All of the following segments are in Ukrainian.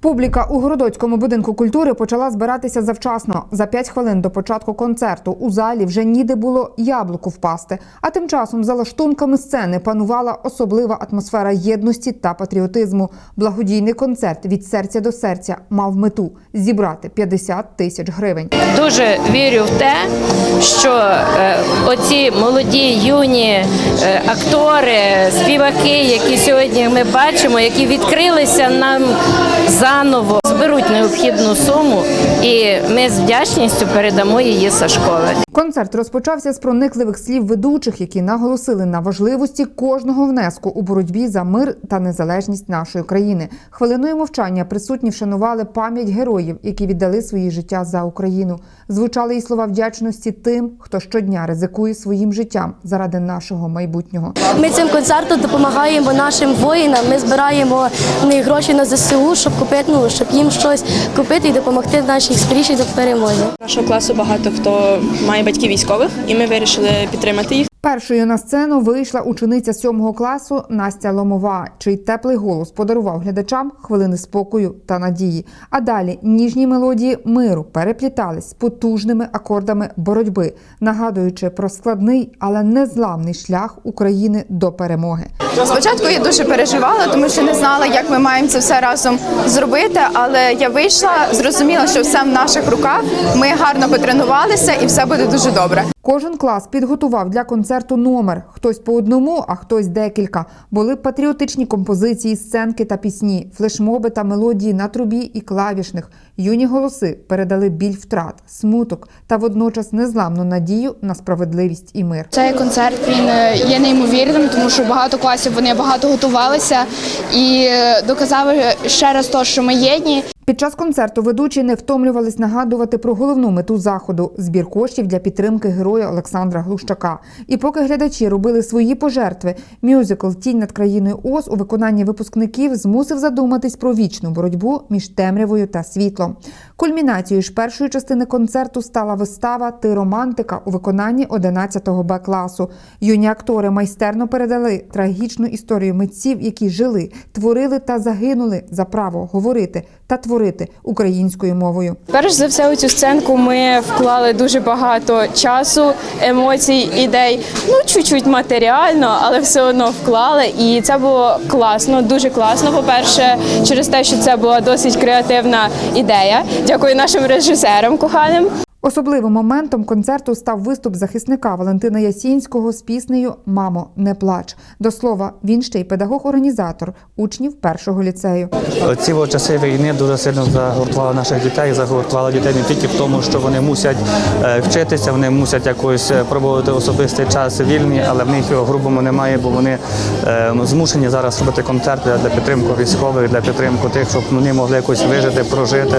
Публіка у городоцькому будинку культури почала збиратися завчасно. За 5 хвилин до початку концерту у залі вже ніде було яблуку впасти. А тим часом за лаштунками сцени панувала особлива атмосфера єдності та патріотизму. Благодійний концерт від серця до серця мав мету зібрати 50 тисяч гривень. Дуже вірю в те, що е, оці молоді юні е, актори, співаки, які сьогодні ми бачимо, які відкрилися нам заново, зберуть необхідну суму, і ми з вдячністю передамо її Сашкові. Концерт розпочався з проникливих слів ведучих, які наголосили на важливості кожного внеску у боротьбі за мир та незалежність нашої країни. Хвилиною мовчання присутні вшанували пам'ять героїв, які віддали свої життя за Україну. Звучали і слова вдячності тим, хто щодня ризикує своїм життям заради нашого майбутнього. Ми цим концертом допомагаємо нашим воїнам. Ми збираємо гроші на ЗСУ, щоб купити, ну, щоб їм щось купити і допомогти в нашій скорішій до перемоги. Нашого класу багато хто має батьків військових, і ми вирішили підтримати їх. Першою на сцену вийшла учениця сьомого класу Настя Ломова, чий теплий голос подарував глядачам хвилини спокою та надії. А далі ніжні мелодії миру переплітались з потужними акордами боротьби, нагадуючи про складний, але незламний шлях України до перемоги. Спочатку я дуже переживала, тому що не знала, як ми маємо це все разом зробити. Але я вийшла, зрозуміла, що все в наших руках. Ми гарно потренувалися, і все буде дуже добре. Кожен клас підготував для концерту номер. Хтось по одному, а хтось декілька. Були патріотичні композиції, сценки та пісні, флешмоби та мелодії на трубі і клавішних. Юні голоси передали біль втрат, смуток та водночас незламну надію на справедливість і мир. Цей концерт він е, є неймовірним, тому що багато класів вони багато готувалися і е, доказали ще раз то, що ми єдні. Під час концерту ведучі не втомлювались нагадувати про головну мету заходу збір коштів для підтримки героя Олександра Глущака. І поки глядачі робили свої пожертви, мюзикл Тінь над країною Оз у виконанні випускників змусив задуматись про вічну боротьбу між темрявою та світлом. Кульмінацією ж першої частини концерту стала вистава Ти романтика у виконанні 11-го Б класу. Юні актори майстерно передали трагічну історію митців, які жили, творили та загинули за право говорити та творити українською мовою. Перш за все, у цю сценку ми вклали дуже багато часу, емоцій, ідей. Ну, чуть-чуть матеріально, але все одно вклали. І це було класно, дуже класно. По-перше, через те, що це була досить креативна ідея. Дякую нашим режисерам коханим. Особливим моментом концерту став виступ захисника Валентина Ясінського з піснею Мамо, не плач. До слова, він ще й педагог-організатор учнів першого ліцею. Ці часи війни дуже сильно загортували наших дітей, загортували дітей не тільки в тому, що вони мусять е, вчитися, вони мусять якось е, проводити особистий час вільний, але в них його грубому немає, бо вони е, змушені зараз робити концерти для підтримки військових, для підтримки тих, щоб вони могли якось вижити, прожити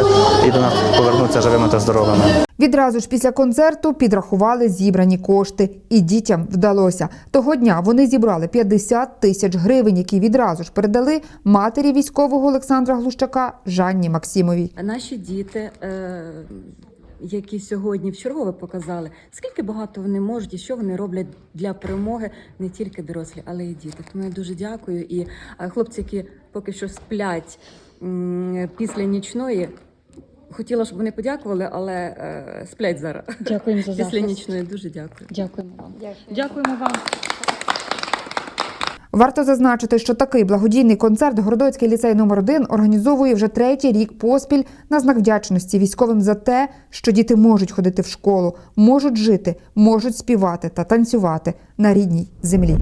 і до нас повернутися живими та здоровими. Відразу ж після концерту підрахували зібрані кошти, і дітям вдалося. Того дня вони зібрали 50 тисяч гривень, які відразу ж передали матері військового Олександра Глущака Жанні Максимовій. Наші діти, е, які сьогодні вчергове показали, скільки багато вони можуть і що вони роблять для перемоги не тільки дорослі, але й діти. Тому я дуже дякую. І е, хлопці, які поки що сплять після нічної. Хотіла, щоб вони подякували, але е, сплять зараз. Дякуємо за Після нічної дуже дякую. Дякуємо вам. Дякуємо вам. Варто зазначити, що такий благодійний концерт Городоцький ліцей номер 1 організовує вже третій рік поспіль на знак вдячності військовим за те, що діти можуть ходити в школу, можуть жити, можуть співати та танцювати на рідній землі.